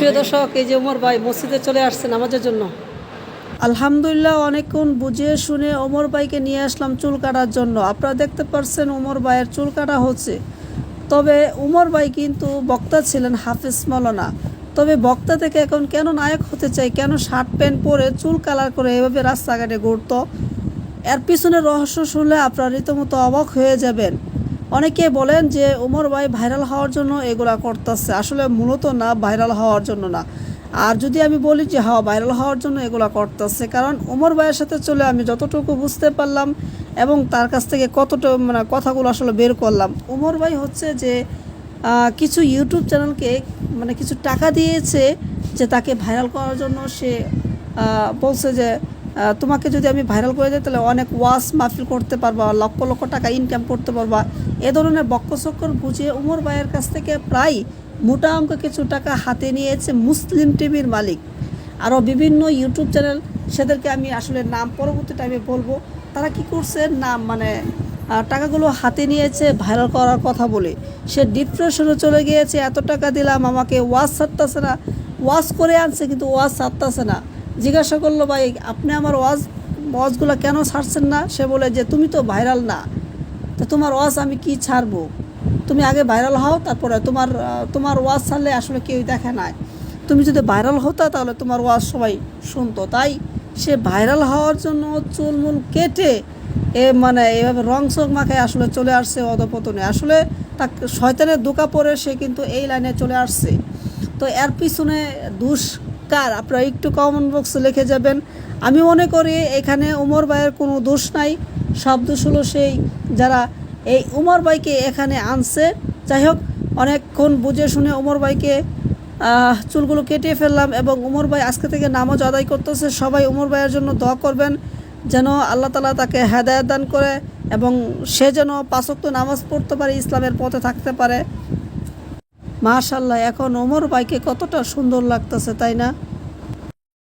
প্রিয় দর্শক, এই যে ওমর ভাই মসজিদে চলে আসছে নামাজের জন্য। আলহামদুলিল্লাহ, অনেকক্ষণ বুঝিয়ে শুনে ওমর ভাইকে নিয়ে আসলাম চুল কাটার জন্য। আপনারা দেখতে পাচ্ছেন ওমর ভাইয়ের চুল কাটা হচ্ছে। তবে উমর ভাই কিন্তু বক্তা ছিলেন হাফিজ মলনা। তবে বক্তা থেকে এখন কেন নায়ক হতে চাই, কেন শার্ট প্যান্ট পরে চুল কালার করে এভাবে রাস্তাঘাটে ঘুরতো? এর পিছনে রহস্য শুনলে আপনারা রীতিমতো অবাক হয়ে যাবেন। অনেকে বলেন যে উমর ভাই ভাইরাল হওয়ার জন্য এগুলা করতেছে। আসলে মূলত না, ভাইরাল হওয়ার জন্য না। আর যদি আমি বলি যে হ্যাঁ ভাইরাল হওয়ার জন্য এগুলা করতেছে, কারণ উমর ভাইয়ের সাথে চলে আমি যতটুকু বুঝতে পারলাম এবং তার কাছ থেকে কতটা মানে কথাগুলো আসলে বের করলাম। উমর ভাই হচ্ছে যে কিছু ইউটিউব চ্যানেলকে মানে কিছু টাকা দিয়েছে যে, তাকে ভাইরাল করার জন্য সে বলছে যে তোমাকে যদি আমি ভাইরাল করে দিই, তাহলে অনেক ওয়াশ মাহফিল করতে পারবা, লক্ষ লক্ষ টাকা ইনকাম করতে পারবা। এ ধরনের বক্কচক্কর বুঝিয়ে উমর ভাইয়ের কাছ থেকে প্রায় মোটা অঙ্ক কিছু টাকা হাতে নিয়েছে মুসলিম টিভির মালিক। আরও বিভিন্ন ইউটিউব চ্যানেল, সেদেরকে আমি আসলে নাম পরবর্তী টাইমে বলব। তারা কি করছে? নাম মানে টাকাগুলো হাতে নিয়েছে ভাইরাল করার কথা বলে। সে ডিপ্রেশনে চলে গিয়েছে, এত টাকা দিলাম, আমাকে ওয়াশ ছাড়তেছে না। ওয়াশ করে আনছে, কিন্তু ওয়াশ ছাড়তেছে না। জিজ্ঞাসা করল, ভাই, আপনি আমার ওয়াজ, ওয়াজগুলো কেন ছাড়ছেন না? সে বলে, যে তুমি তো ভাইরাল না, তো তোমার ওয়াজ আমি কি ছাড়বো? তুমি আগে ভাইরাল হও, তারপরে তোমার তোমার ওয়াজ ছাড়লে আসলে কেউ দেখে নাই তুমি যদি ভাইরাল হতো, তাহলে তোমার ওয়াজ সবাই শুনতো। তাই সে ভাইরাল হওয়ার জন্য চুলমুল কেটে এ মানে এভাবে রং চোখ মাখায় আসলে চলে আসছে অধপতনে। আসলে তাকে, শয়তানের দোকা পরে সে কিন্তু এই লাইনে চলে আসছে। তো এর পিছনে দুষ কার? আপনারা একটু কমেন্ট বক্সে লিখে যাবেন। আমি মনে করি এখানে উমর ভাইয়ের কোনো দোষ নাই। সব দোষ হলো সেই যারা এই উমর ভাইকে এখানে আনছে। যাই হোক, অনেকক্ষণ বুঝে শুনে উমর ভাইকে চুলগুলো কেটে ফেললাম এবং উমর ভাই আজকে থেকে নামাজ আদায় করতেছে। সবাই উমর ভাইয়ের জন্য দোয়া করবেন যেন আল্লাহ তালা তাকে হেদায়ত দান করে এবং সে যেন পাঁচক্ত নামাজ পড়তে পারে, ইসলামের পথে থাকতে পারে। মাশাল্লাহ এখন ওমর ভাইকে কতটা সুন্দর লাগতেছে তাই না?